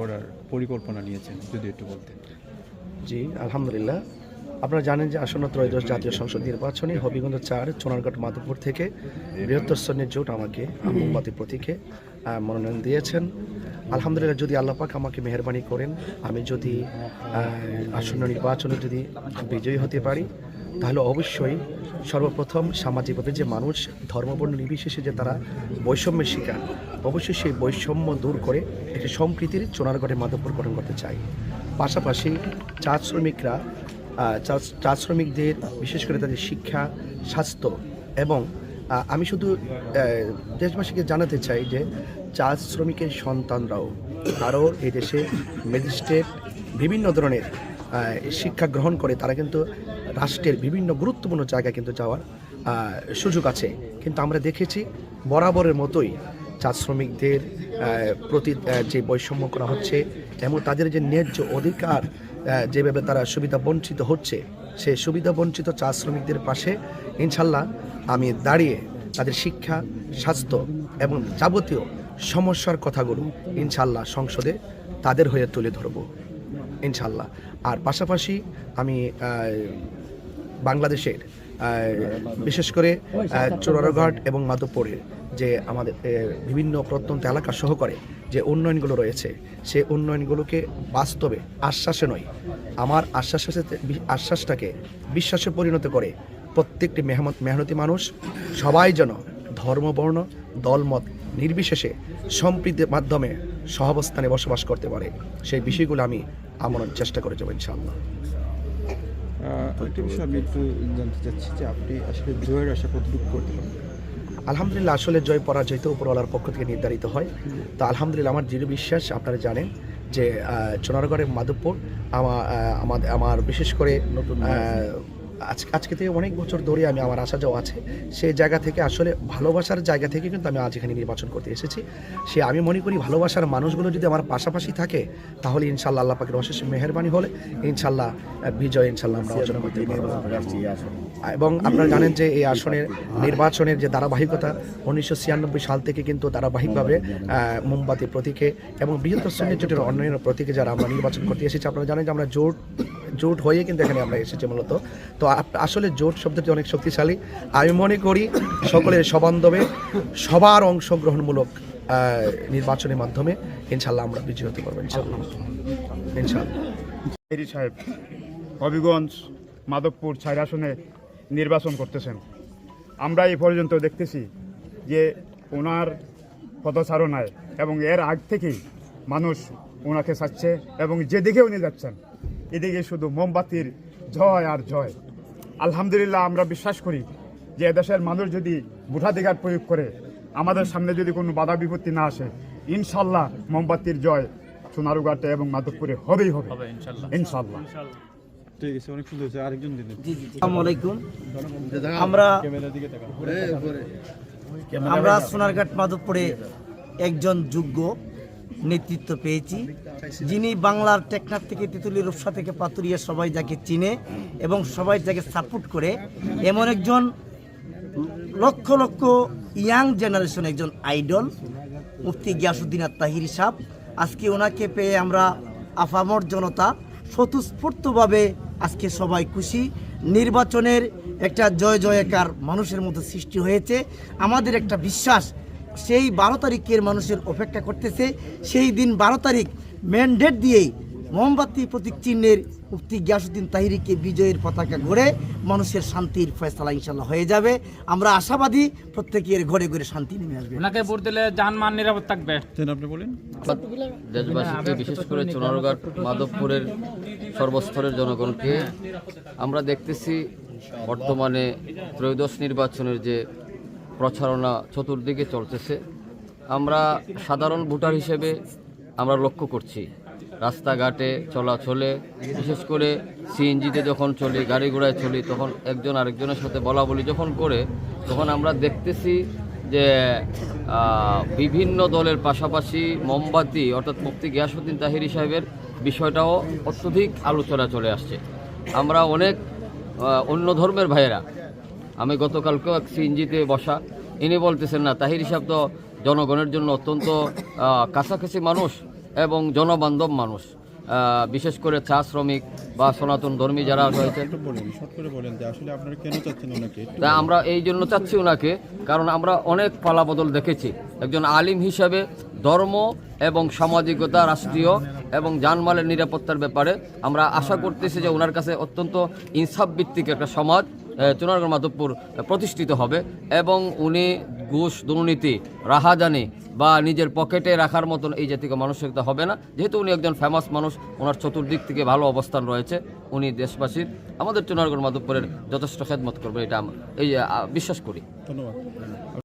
করার পরিকল্পনা নিয়েছেন, যদি একটু বলতেন। জি, আলহামদুলিল্লাহ। আপনারা জানেন যে আসন্ন ত্রয়োদশ জাতীয় সংসদ নির্বাচনে হবিগঞ্জ চার চোনারঘাট মাধবপুর থেকে বৃহত্তর শ্রেণির জোট আমাকে মোমবাতি প্রতীকে মনোনয়ন দিয়েছেন। আলহামদুলিল্লাহ, যদি আল্লাপাক আমাকে মেহরবানি করেন, আমি যদি আসন্ন নির্বাচনে যদি বিজয়ী হতে পারি, তাহলে অবশ্যই সর্বপ্রথম সামাজিকভাবে যে মানুষ ধর্মবর্ণ নির্বিশেষে যে তারা বৈষম্যের শিকার অবশ্যই সেই বৈষম্য দূর করে একটি সম্প্রীতির চোনারগড়ে মাধবপুর গঠন করতে চাই। পাশাপাশি চা শ্রমিকরা চা- শ্রমিকদের, বিশেষ করে তাদের শিক্ষা, স্বাস্থ্য এবং আমি শুধু দেশবাসীকে জানাতে চাই যে চা শ্রমিকের সন্তানরাও আরও এই দেশে ম্যাজিস্ট্রেট, বিভিন্ন ধরনের শিক্ষা গ্রহণ করে তারা কিন্তু রাষ্ট্রের বিভিন্ন গুরুত্বপূর্ণ জায়গায় কিন্তু যাওয়ার সুযোগ আছে। কিন্তু আমরা দেখেছি বরাবরের মতোই চা শ্রমিকদের প্রতি যে বৈষম্য করা হচ্ছে, এবং তাদের যে ন্যায্য অধিকার যেভাবে তারা সুবিধা বঞ্চিত হচ্ছে সেই সুবিধা বঞ্চিত চা শ্রমিকদের পাশে, ইনশাল্লাহ আমি দাঁড়িয়ে তাদের শিক্ষা, স্বাস্থ্য এবং যাবতীয় সমস্যার কথাগুলো ইনশাল্লাহ সংসদে তাদের হয়ে তুলে ধরব, ইনশাল্লাহ। আর পাশাপাশি আমি বাংলাদেশের বিশেষ করে চোরারঘাট এবং মাধবপুরের যে আমাদের বিভিন্ন প্রত্যন্ত এলাকা সহকারে যে উন্নয়নগুলো রয়েছে, সে উন্নয়নগুলোকে বাস্তবে আশ্বাসে নয়, আমার আশ্বাসে, আশ্বাসটাকে বিশ্বাসে পরিণত করে প্রত্যেকটি মেহমত, মেহনতি মানুষ, সবাই যেন ধর্মবর্ণ, দলমত নির্বিশেষে সম্প্রীতির মাধ্যমে সহাবস্থানে বসবাস করতে পারে, সেই বিষয়গুলো আমি আমনের চেষ্টা করে যাব ইনশাআল্লাহ। একটা বিষয় আমি একটু জানতে চাচ্ছি যে আপনি আসলে জয়ের আশা কতটুকু করতে পারেন? আলহামদুলিল্লাহ আসলে জয় পরাজয় তো উপরওয়ালার পক্ষ থেকে নির্ধারিত হয়। তো আলহামদুলিল্লাহ আমার দৃঢ় বিশ্বাস আপনারা জানেন যে চোনারগড়ের মাধবপুর আমার আমার বিশেষ করে নতুন আজ আজকে থেকে অনেক বছর ধরে আমি আমার আসা যাওয়া আছে। সেই জায়গা থেকে আসলে ভালোবাসার জায়গা থেকে কিন্তু আমি আজ এখানে নির্বাচন করতে এসেছি। সে আমি মনে করি ভালোবাসার মানুষগুলো যদি আমার পাশাপাশি থাকে তাহলে ইনশাল্লাহ আল্লাহ পাকের অশেষ মেহরবানি হলে ইনশাল্লাহ বিজয় ইনশাল্লাহ আমরা অর্জন করতে পারব। এবং আপনারা জানেন যে এই আসনের নির্বাচনের যে ধারাবাহিকতা উনিশশো ছিয়ানব্বই সাল থেকে কিন্তু ধারাবাহিকভাবে মোমবাতি প্রতীকে এবং বৃহত্তর শ্রেণির জোটের অন্যান্য প্রতীকে যারা আমরা নির্বাচন করতে এসেছি আপনারা জানেন যে আমরা জোট জোট হয়ে কিন্তু এখানে আমরা এসেছি মূলত। তো আসলে জোট শব্দটি অনেক শক্তিশালী। আমি মনে করি সকলের সবান্ধবে সবার অংশগ্রহণমূলক নির্বাচনের মাধ্যমে ইনশাল্লাহ আমরা বিজয় হতে পারব ইনশাল্লাহ। ইনশাল্লাহ। সাহেব হবিগঞ্জ মাধবপুর ছাই আসনে নির্বাচন করতেছেন। আমরা এই পর্যন্ত দেখতেছি যে ওনার পদচারণায় এবং এর আগ থেকেই মানুষ ওনাকে চাচ্ছে এবং যেদিকে উনি যাচ্ছেন এদিকে শুধু মোমবাতির জয় আর জয়। আলহামদুলিল্লাহ আমরা বিশ্বাস করি যে এদেশের মানুষ যদি ভোটাধিকার প্রয়োগ করে আমাদের সামনে যদি কোনো বাধা বিপত্তি না আসে ইনশাল্লাহ মোমবাতির জয় সোনারুঘাটে এবং মাধবপুরে হবেই হবে। ইনশাল্লাহ। ঠিক আছে অনেক সুন্দর হয়েছে। আরেকজন দিন আসসালামু আলাইকুম। আমরা আমরা সোনারঘাট মাধবপুরে একজন যোগ্য নেতৃত্ব পেয়েছি যিনি বাংলার টেকনাফ থেকে তেঁতুলি রূপসা থেকে পাতুরিয়া সবাই যাকে চিনে এবং সবাই যাকে সাপোর্ট করে এমন একজন লক্ষ লক্ষ ইয়াং জেনারেশন একজন আইডল মুফতি গিয়াসুদ্দিন আর তাহির সাহ আজকে ওনাকে পেয়ে আমরা আফামর জনতা স্বতঃস্ফূর্তভাবে আজকে সবাই খুশি। নির্বাচনের একটা জয় জয়কার মানুষের মতো সৃষ্টি হয়েছে। আমাদের একটা বিশ্বাস, সেই বারো তারিখের মানুষের অপেক্ষা করতেছে। সেই দিন বারো তারিখ ম্যান্ডেট দিয়েই মোমবাতি প্রতীক চিহ্নের উক্তি গিয়াসুদ্দিন তাহিরিকে বিজয়ের পতাকা গড়ে মানুষের শান্তির ফয়সালা ইনশাল্লাহ হয়ে যাবে। আমরা আশাবাদী প্রত্যেকের ঘরে ঘরে শান্তি নেমে আসবে। ওনাকে ভোট দিলে যানবাহন নিরাপদ থাকবে। আপনি বলেন? দেশবাসীকে বিশেষ করে চুনারঘাট মাধবপুরের সর্বস্তরের জনগণকে আমরা দেখতেছি বর্তমানে ত্রয়োদশ নির্বাচনের যে প্রচারণা চতুর্দিকে চলতেছে। আমরা সাধারণ ভোটার হিসেবে আমরা লক্ষ্য করছি রাস্তাঘাটে চলাচলে, বিশেষ করে সিএনজিতে যখন চলি, গাড়ি ঘোড়ায় চলি, তখন একজন আরেকজনের সাথে বলা বলি যখন করে, তখন আমরা দেখতেছি যে বিভিন্ন দলের পাশাপাশি মোমবাতি, অর্থাৎ মুফতি গিয়াসুদ্দিন তাহিরি সাহেবের বিষয়টাও অত্যধিক আলোচনা চলে আসছে। আমরা অনেক অন্য ধর্মের ভাইয়েরা, আমি গতকালকেও এক সিএনজিতে বসা, ইনি বলতেছেন না, তাহির সাহেব তো জনগণের জন্য অত্যন্ত কাছাকাছি মানুষ এবং জনবান্ধব মানুষ। বিশেষ করে চা শ্রমিক বা সনাতন ধর্মী যারা রয়েছেন। আমরা এই জন্য চাচ্ছি ওনাকে কারণ আমরা অনেক পালাবদল দেখেছি। একজন আলিম হিসাবে ধর্ম এবং সামাজিকতা রাষ্ট্রীয় এবং জানমালের নিরাপত্তার ব্যাপারে আমরা আশা করতেছি যে ওনার কাছে অত্যন্ত ইনসাফ ভিত্তিক একটা সমাজ চুনারগড় মাধবপুর প্রতিষ্ঠিত হবে এবং উনি ঘুষ দুর্নীতি রাহাজানি বা নিজের পকেটে রাখার মতন এই জাতীয় মানসিকতা হবে না। যেহেতু উনি একজন ফেমাস মানুষ, ওনার চতুর্দিক থেকে ভালো অবস্থান রয়েছে, উনি দেশবাসীর। আমাদের চুনারগড় মাধবপুরের যথেষ্ট খেদমত করবে এটা এই বিশ্বাস করি। ধন্যবাদ।